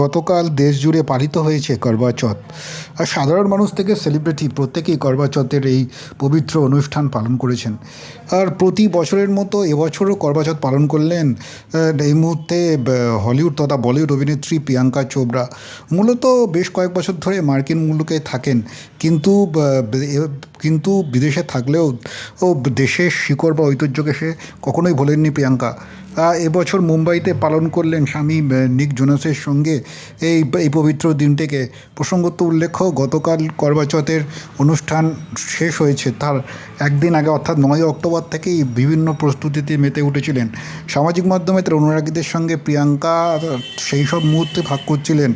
গতকাল দেশ জুড়ে পালিত হয়েছে করবা চৌথ আর সাধারণ মানুষ থেকে সেলিব্রিটি প্রত্যেকেই করবা চৌথের এই পবিত্র অনুষ্ঠান পালন করেছেন। আর প্রতি বছরের মতো এবছরও করবা চৌথ পালন করলেন এই মুহূর্তে হলিউড তথা বলিউড অভিনেত্রী প্রিয়াঙ্কা চোপড়া। মূলত বেশ কয়েক বছর ধরে মার্কিন মুলুকে থাকেন, কিন্তু কিন্তু বিদেশে থাকলেও, ও, দেশের শিকড় বা ঐতিহ্যকে সে কখনোই ভোলেননি প্রিয়াঙ্কা। এবছর মুম্বাইতে পালন করলেন স্বামী নিক জোনাসের সঙ্গে এই এই পবিত্র দিনটিকে। প্রসঙ্গত উল্লেখ্য, গতকাল করবা চৌথের অনুষ্ঠান শেষ হয়েছে। তার একদিন আগে, অর্থাৎ নয় অক্টোবর থেকেই বিভিন্ন প্রস্তুতিতে মেতে উঠেছিলেন। সামাজিক মাধ্যমে তার অনুরাগীদের সঙ্গে প্রিয়াঙ্কা সেই সব মুহূর্তে ভাগ করছিলেন।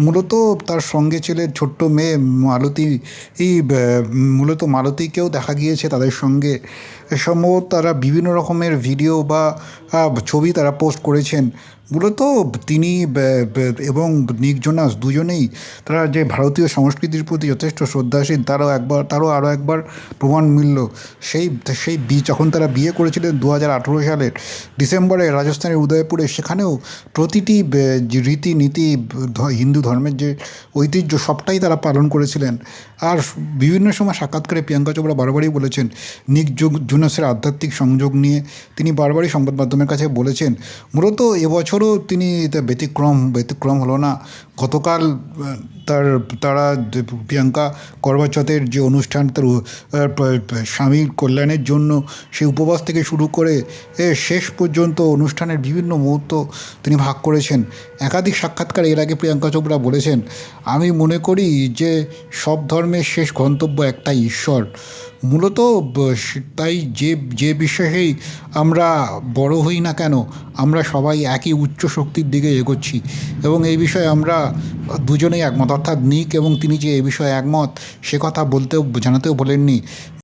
মূলত তার সঙ্গে ছিলেন ছোট্ট মেয়ে মালতী। এই মূলত মালতীকেও দেখা গিয়েছে তাদের সঙ্গে। সম্ভবত তারা বিভিন্ন রকমের ভিডিও বা ছবি তারা পোস্ট করেছেন। মূলত তিনি এবং নিক জোনাস দুজনেই তারা যে ভারতীয় সংস্কৃতির প্রতি যথেষ্ট শ্রদ্ধাশীল, তারও একবার, তারও আরও একবার প্রমাণ মিলল। সেই সেই বি, যখন তারা বিয়ে করেছিলেন দু হাজার আঠেরো সালের ডিসেম্বরে রাজস্থানের উদয়পুরে, সেখানেও প্রতিটি রীতিনীতি হিন্দু ধর্মের যে ঐতিহ্য, সবটাই তারা পালন করেছিলেন। আর বিভিন্ন সময় সাক্ষাৎকারে প্রিয়াঙ্কা চোপড়া বারবারই বলেছেন, নিক জোনাসের আধ্যাত্মিক সংযোগ নিয়ে তিনি বারবারই সংবাদ মাধ্যমের কাছে বলেছেন, মূলত এবছরও তিনি এটা ব্যতিক্রম ব্যতিক্রম হলো না। গতকাল তার, তারা প্রিয়াঙ্কা করবাচতের যে অনুষ্ঠান, তার স্বামীর কল্যাণের জন্য সেই উপবাস থেকে শুরু করে, এ শেষ পর্যন্ত অনুষ্ঠানের বিভিন্ন মুহূর্ত তিনি ভাগ করেছেন। একাধিক সাক্ষাৎকার এর আগে প্রিয়াঙ্কা চোপড়া বলেছেন, আমি মনে করি যে সব ধর্মের শেষ গন্তব্য একটাই ঈশ্বর। মূলত তাই যে যে বিশ্বাসেই আমরা বড় হই না কেন, আমরা সবাই একই উচ্চ শক্তির দিকে এগোচ্ছি। এবং এই বিষয়ে আমরা দুজনেই একমত। অর্থাৎ নিক এবং তিনি যে এ বিষয়ে একমত, সে কথা বলতেও, জানাতেও বলেননি।